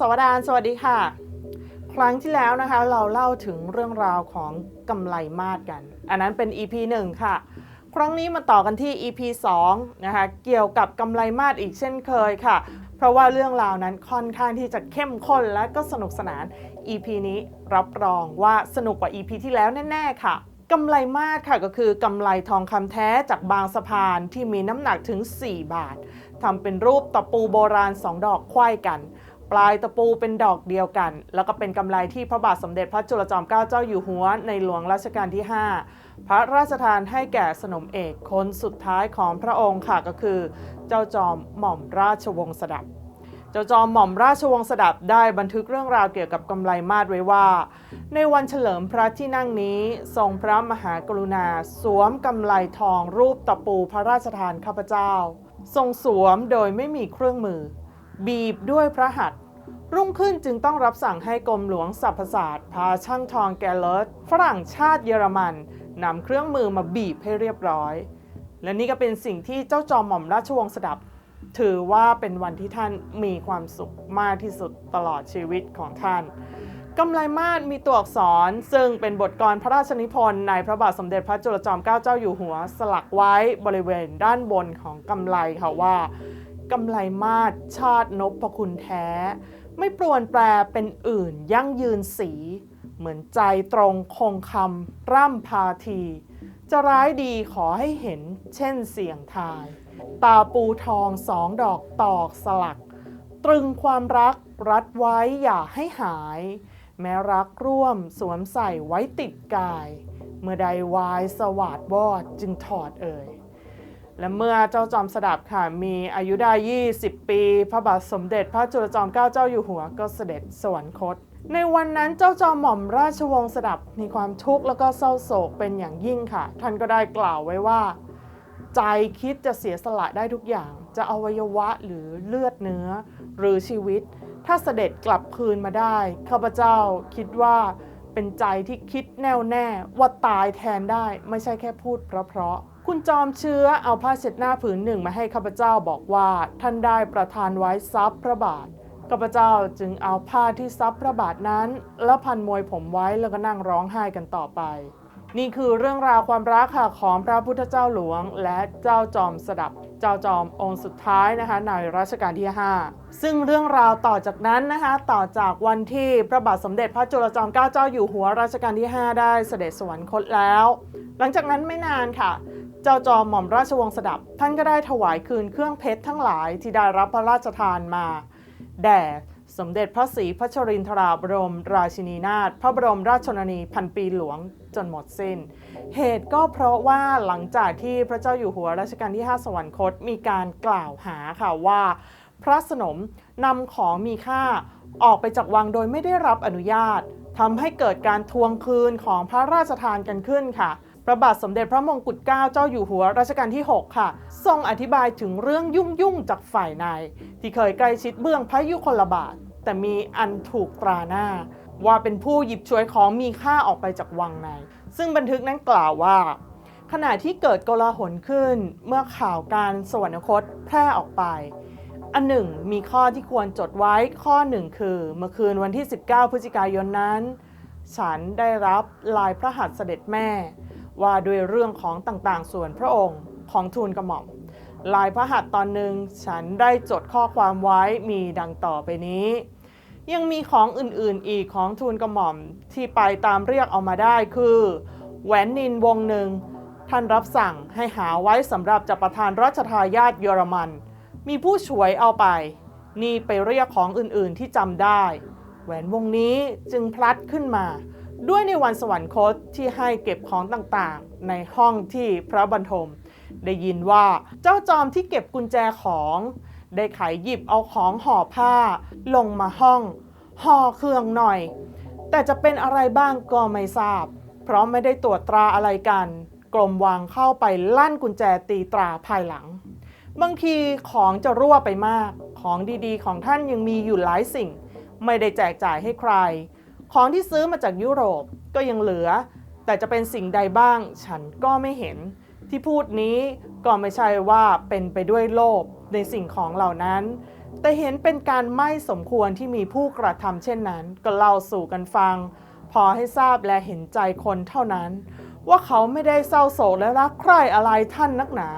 สวดานสวัสดีค่ะ ครั้งที่แล้วนะคะ เราเล่าถึงเรื่องราวของกำไรมาดกัน อันนั้นเป็น EP 1 ค่ะ ครั้งนี้มาต่อกันที่ EP 2 นะคะ เกี่ยวกับกำไรมาดอีกเช่นเคยค่ะ เพราะว่าเรื่องราวนั้นค่อนข้างที่จะเข้มข้นและก็สนุกสนาน EP นี้รับรองว่าสนุกกว่า EP ที่แล้วแน่ ๆ ค่ะกำไรมาดค่ะก็คือกำไรทองคำแท้จากบางสะพานที่มีน้ำหนักถึง 4 บาททำเป็นรูปตะปูโบราณ 2 ดอกควยกัน ลายตะปูเป็นดอกเดียวกัน แล้วก็เป็นกำไรที่พระบาทสมเด็จพระจุลจอมเกล้าเจ้าอยู่หัวในหลวงรัชกาลที่ 5 พระราชทานให้แก่สนมเอกคนสุดท้ายของพระองค์ค่ะก็คือ เจ้าจอมหม่อมราชวงศ์สดับ เจ้าจอมหม่อมราชวงศ์สดับได้บันทึกเรื่องราวเกี่ยวกับกำไลมาดไว้ว่า ในวันเฉลิมพระที่นั่งนี้ ทรงพระมหากรุณา สวมกำไลทองรูปตะปูพระราชทานข้าพเจ้า ทรงสวมโดยไม่มีเครื่องมือ บีบด้วยพระหัตถ รุ่งขึ้นจึงต้องรับสั่งให้กรมหลวงสรรพศาสตร์พาช่างทองแกลเลตฝรั่งชาติเยอรมันนำเครื่องมือมาบีบให้เรียบร้อย และนี่ก็เป็นสิ่งที่เจ้าจอมหม่อมราชวงศ์สดับ ถือว่าเป็นวันที่ท่านมีความสุขมากที่สุดตลอดชีวิตของท่านกำไลมาศมีตัวอักษร ซึ่งเป็นบทกลพระราชนิพนธ์ในพระบาทสมเด็จพระจุลจอมเกล้าเจ้าอยู่หัว สลักไว้บริเวณด้านบนของกำไลค่ะว่ากำไลมาศชาตินพคุณแท้ ไม่ปรวนแปรเป็นอื่นยั่งยืนสี เหมือนใจตรงคงคำร่ำพาที จะร้ายดีขอให้เห็นเช่นเสียงทาย ตาปูทองสองดอกตอกสลัก ตรึงความรักรัดไว้อย่าให้หาย แม้รักร่วมสวมใส่ไว้ติดกาย เมื่อใดวายสวาดวอดจึงถอดเอ่ย และเมื่อเจ้าจอมสดับค่ะมีอายุได้ 20 ปี พระบาทสมเด็จพระจุลจอมเกล้าเจ้าอยู่หัวก็เสด็จสวรรคต ในวันนั้นเจ้าจอมหม่อมราชวงศ์สดับมีความทุกข์แล้วก็เศร้าโศกเป็นอย่างยิ่งค่ะ ท่านก็ได้กล่าวไว้ว่า ใจคิดจะเสียสละได้ทุกอย่าง จะอวัยวะหรือเลือดเนื้อ หรือชีวิต ถ้าเสด็จกลับคืนมาได้ข้าพเจ้าคิดว่าเป็นใจที่คิดแน่วแน่ว่าตายแทนได้ไม่ใช่แค่พูดเพราะๆ คุณจอมเชื้อเอาผ้าเช็ดหน้าผืนหนึ่งมาให้ข้าพเจ้าบอกว่าท่านได้ประทานไว้ซับพระบาทข้าพเจ้าจึงเอาผ้าที่ซับพระบาทนั้น แล้วพันมวยผมไว้แล้วก็นั่งร้องไห้กันต่อไป นี่คือเรื่องราวความรักค่ะของพระพุทธเจ้าหลวง และเจ้าจอมสดับ เจ้าจอมองค์สุดท้ายนะคะในรัชกาลที่ 5 ซึ่งเรื่องราวต่อจากนั้นนะคะต่อจากวันที่พระบาทสมเด็จพระจุลจอมเกล้าเจ้าอยู่หัวรัชกาลที่ 5 ได้เสด็จสวรรคตแล้ว หลังจากนั้นไม่นานค่ะ เจ้าจอมหม่อมราชวงศ์สดับ ท่านก็ได้ถวายคืนเครื่องเพชรทั้งหลายที่ได้รับพระราชทานมา แด่สมเด็จพระศรีพัชรินทราบรม ราชินีนาถพระบรมราชชนนีพันปีหลวงจนหมดสิ้น เหตุก็เพราะว่าหลังจากที่พระเจ้าอยู่หัวรัชกาลที่ 5 สวรรคตมีการกล่าวหาค่ะว่า พระสนมนำของมีค่าออกไปจากวังโดยไม่ได้รับอนุญาตทำให้เกิดการทวงคืนของพระราชทานกันขึ้นค่ะ พระบาทสมเด็จพระมงกุฎเกล้าเจ้าอยู่หัวรัชกาลที่ 6 ค่ะ ทรงอธิบายถึงเรื่องยุ่งยุ่งๆจากฝ่ายใน ที่เคยใกล้ชิดเบื้องพระยุคลบาท แต่มีอันถูกตราหน้า ว่าเป็นผู้หยิบฉวยของมีค่าออกไปจากวังใน ซึ่งบันทึกนั้นกล่าวว่า ขณะที่เกิดโกลาหลขึ้นเมื่อข่าวการสวรรคตแพร่ออกไป อันหนึ่งมีข้อที่ควรจดไว้ข้อหนึ่งคือ เมื่อคืนวันที่ 19 พฤศจิกายนนั้น ฉันได้รับลายพระหัตถ์เสด็จแม่ ว่าด้วยเรื่องของต่างๆ ส่วนพระองค์ของทูลกระหม่อมลายพระหัตถ์ตอนหนึ่งฉันได้จดข้อความไว้มีดังต่อไปนี้ ยังมีของอื่นๆอีกของทูลกระหม่อมที่ไปตามเรียกเอามาได้คือ แหวนนินวงหนึ่งท่านรับสั่งให้หาไว้สำหรับจะประทานรัชทายาทเยอรมัน มีผู้ฉวยเอาไป นี่ไปเรียกของอื่นๆที่จำได้ แหวนวงนี้จึงพลัดขึ้นมา ด้วยในวันสวรรคตที่ให้เก็บของต่างๆ ในห้องที่พระบรรทม ได้ยินว่าเจ้าจอมที่เก็บกุญแจของ ได้ไขหยิบเอาของห่อผ้า ลงมาห้องห่อเครื่องหน่อย แต่จะเป็นอะไรบ้างก็ไม่ทราบ เพราะไม่ได้ตรวจตราอะไรกันกรมวางเข้าไปลั่นกุญแจตีตราภายหลัง บางทีของจะรั่วไปมาก ของดีๆ ของท่านยังมีอยู่หลายสิ่ง ไม่ได้แจกจ่ายให้ใคร ของที่ซื้อมาจากยุโรปก็ยังเหลือ แต่จะเป็นสิ่งใดบ้างฉันก็ไม่เห็น ที่พูดนี้ก็ไม่ใช่ว่าเป็นไปด้วยโลภในสิ่งของเหล่านั้น แต่เห็นเป็นการไม่สมควรที่มีผู้กระทำเช่นนั้น ก็เล่าสู่กันฟัง พอให้ทราบและเห็นใจคนเท่านั้น ว่าเขาไม่ได้เศร้าโศกและรักใคร่อะไรท่านนักหนา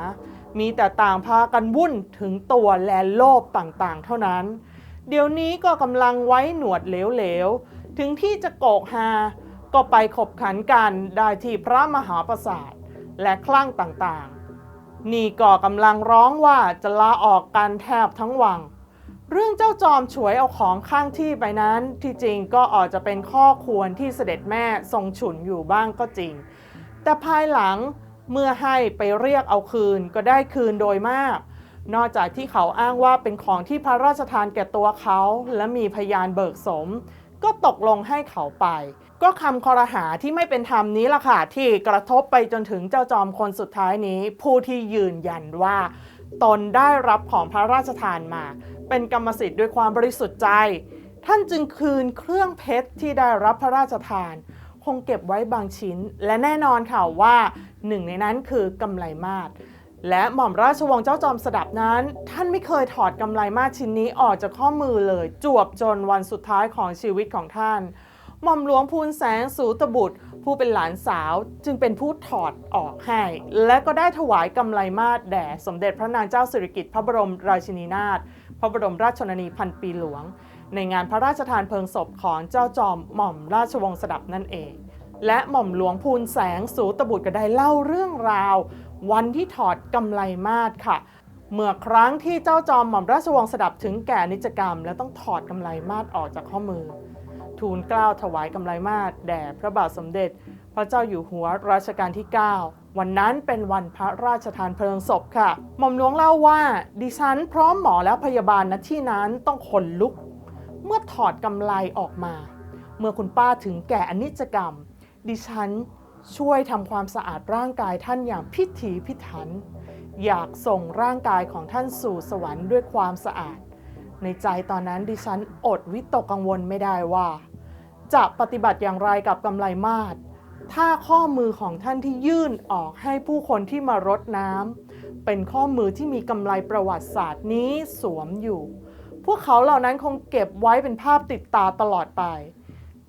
มีแต่ต่างพากันวุ่นถึงตัวและโลภต่างๆ เท่านั้น เดี๋ยวนี้ก็กำลังไว้หนวดเหลวๆ ถึงที่จะโกกฮาก็ไปขบขันกันได้ที่พระมหาปราสาทและคลั่งต่างๆ นี่ก็กำลังร้องว่าจะลาออกกันแทบทั้งวัง เรื่องเจ้าจอมฉวยเอาของข้างที่ไปนั้นที่จริงก็อาจจะเป็นข้อควรที่เสด็จแม่ทรงฉุนอยู่บ้างก็จริง แต่ภายหลังเมื่อให้ไปเรียกเอาคืนก็ได้คืนโดยมาก นอกจากที่เขาอ้างว่าเป็นของที่พระราชทานแก่ตัวเขา และมีพยานเบิกสม ก็ตกลงให้เขาไป ก็คำคอรหาที่ไม่เป็นธรรมนี้ล่ะค่ะ ที่กระทบไปจนถึงเจ้าจอมคนสุดท้ายนี้ ผู้ที่ยืนยันว่า ตนได้รับของพระราชทานมา เป็นกรรมสิทธิ์ด้วยความบริสุทธิ์ใจ ท่านจึงคืนเครื่องเพชรที่ได้รับพระราชทาน คงเก็บไว้บางชิ้น และแน่นอนค่ะว่าหนึ่งในนั้นคือกำไลมาศ และหม่อมราชวงศ์เจ้าจอมสดับนั้น ท่านไม่เคยถอดกำไลมาศชิ้นนี้ออกจากข้อมือเลย จวบจนวันสุดท้ายของชีวิตของท่าน หม่อมหลวงพูนแสงสูตบุตร ผู้เป็นหลานสาวจึงเป็นผู้ถอดออกให้ และก็ได้ถวายกำไลมาศแด่สมเด็จพระนางเจ้าสิริกิติ์พระบรมราชินีนาถพระบรมราชชนนีพันปีหลวง ในงานพระราชทานเพลิงศพของเจ้าจอมหม่อมราชวงศ์สดับนั่นเอง และหม่อมหลวงพูนแสงสูตบุตรก็ได้เล่าเรื่องราว วันที่ถอดกำไลมาศค่ะ เมื่อครั้งที่เจ้าจอมหม่อมราชวงศ์สดับถึงแก่นิจกรรม และต้องถอดกำไลมาศออกจากข้อมือ ทูลเกล้าถวายกำไลมาศแด่พระบาทสมเด็จ พระเจ้าอยู่หัวรัชกาลที่ 9 วันนั้นเป็นวันพระราชทานเพลิงศพค่ะ หม่อมหลวงเล่าว่าดิฉันพร้อมหมอและพยาบาลณที่นั้นต้องขนลุก เมื่อถอดกำไลออกมา เมื่อคุณป้าถึงแก่อนิจกรรม ดิฉันช่วยทำความสะอาดร่างกายท่านอย่างพิถีพิถัน อยากส่งร่างกายของท่านสู่สวรรค์ด้วยความสะอาด ในใจตอนนั้นดิฉันอดวิตกกังวลไม่ได้ว่า จะปฏิบัติอย่างไรกับกำไลมาศถ้าข้อมือของท่านที่ยื่นออกให้ผู้คนที่มารดน้ำเป็นข้อมือที่มีกำไลประวัติศาสตร์นี้สวมอยู่ พวกเขาเหล่านั้นคงเก็บไว้เป็นภาพติดตาตลอดไป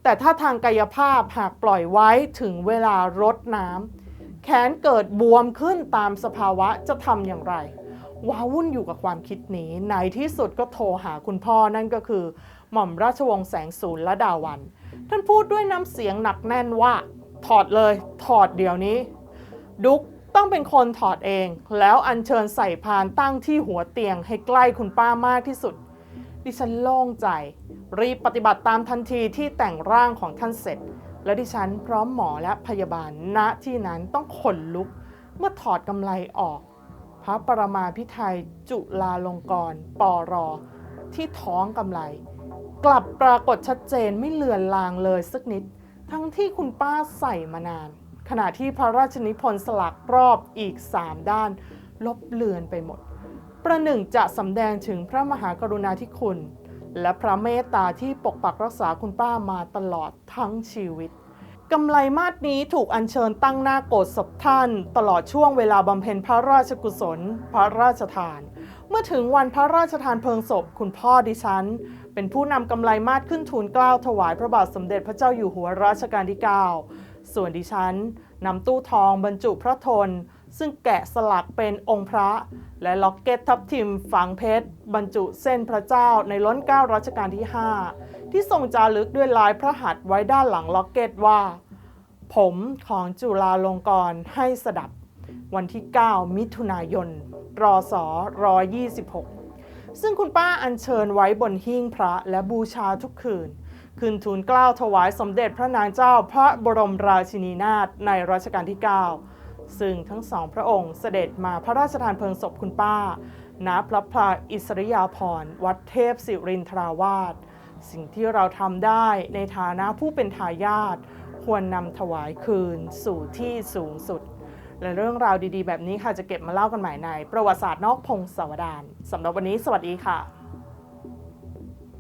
แต่ถ้าทางกายภาพหากปล่อยไว้ถึงเวลารดน้ำแขนเกิดบวมขึ้นตามสภาวะจะทำอย่างไรว้าวุ่นอยู่กับความคิดนี้ในที่สุดก็โทรหาคุณพ่อนั่นก็คือ หม่อมราชวงศ์แสงสูรและดาวัน ท่านพูดด้วยน้ำเสียงหนักแน่นว่า ถอดเลย ถอดเดี๋ยวนี้ ดุ๊กต้องเป็นคนถอดเอง แล้วอัญเชิญใส่พานตั้งที่หัวเตียงให้ใกล้คุณป้ามากที่สุด ดิฉันโล่งใจ รีบปฏิบัติตามทันทีที่แต่งร่างของท่านเสร็จ และดิฉันพร้อมหมอและพยาบาลณที่นั้นต้องขนลุก เมื่อถอดกำไลออก พระปรมาพิไทยจุลาลงกรณ์ปอรอ ที่ท้องกำไล กลับปรากฏชัดเจนไม่เลือนลางเลยสักนิด ทั้งที่คุณป้าใส่มานาน ขณะที่พระราชนิพนธ์สลักรอบอีกสามด้าน ลบเลือนไปหมด ประหนึ่งจะสำแดงถึงพระมหากรุณาธิคุณ และพระเมตตาที่ปกปักรักษาคุณป้ามาตลอดทั้งชีวิตกำไลมาศนี้ถูกอัญเชิญตั้งหน้าโกศศพท่าน ตลอดช่วงเวลาบำเพ็ญพระราชกุศล พระราชทาน เมื่อถึงวันพระราชทานเพลิงศพคุณพ่อดิฉัน เป็นผู้นำกำไลมาศขึ้นทูลเกล้าถวายพระบาทสมเด็จพระเจ้าอยู่หัวรัชกาลที่ 9 ส่วนดิฉันนำตู้ทองบรรจุพระทน ซึ่งแกะสลักเป็นองค์พระ และล็อกเก็ตทับทิมฝังเพชร บรรจุเส้นพระเจ้าในล้นเก้ารัชกาลที่ 5 ที่ทรงจารึกด้วยลายพระหัตถ์ไว้ด้านหลังล็อกเก็ตว่า ผมของจุฬาลงกรณ์ให้สดับ วันที่ 9 มิถุนายน รศ126 ซึ่งคุณป้าอัญเชิญไว้บนหิ้งพระและบูชาทุกคืนคืนทูลเกล้าถวายสมเด็จพระนางเจ้าพระบรมราชินีนาถในรัชกาลที่ 9 ซึ่งทั้งสองพระองค์เสด็จมาพระราชทานเพลิงศพคุณป้า ณ พระพลาอิสริยาภรณ์วัดเทพสิรินทราวาส สิ่งที่เราทำได้ในฐานะผู้เป็นทายาทควรนำถวายคืนสู่ที่สูงสุด และเรื่องราวดีๆ แบบนี้ค่ะจะเก็บมาเล่ากันใหม่ใน ประวัติศาสตร์นอกพงศาวดารสำหรับวันนี้สวัสดีค่ะ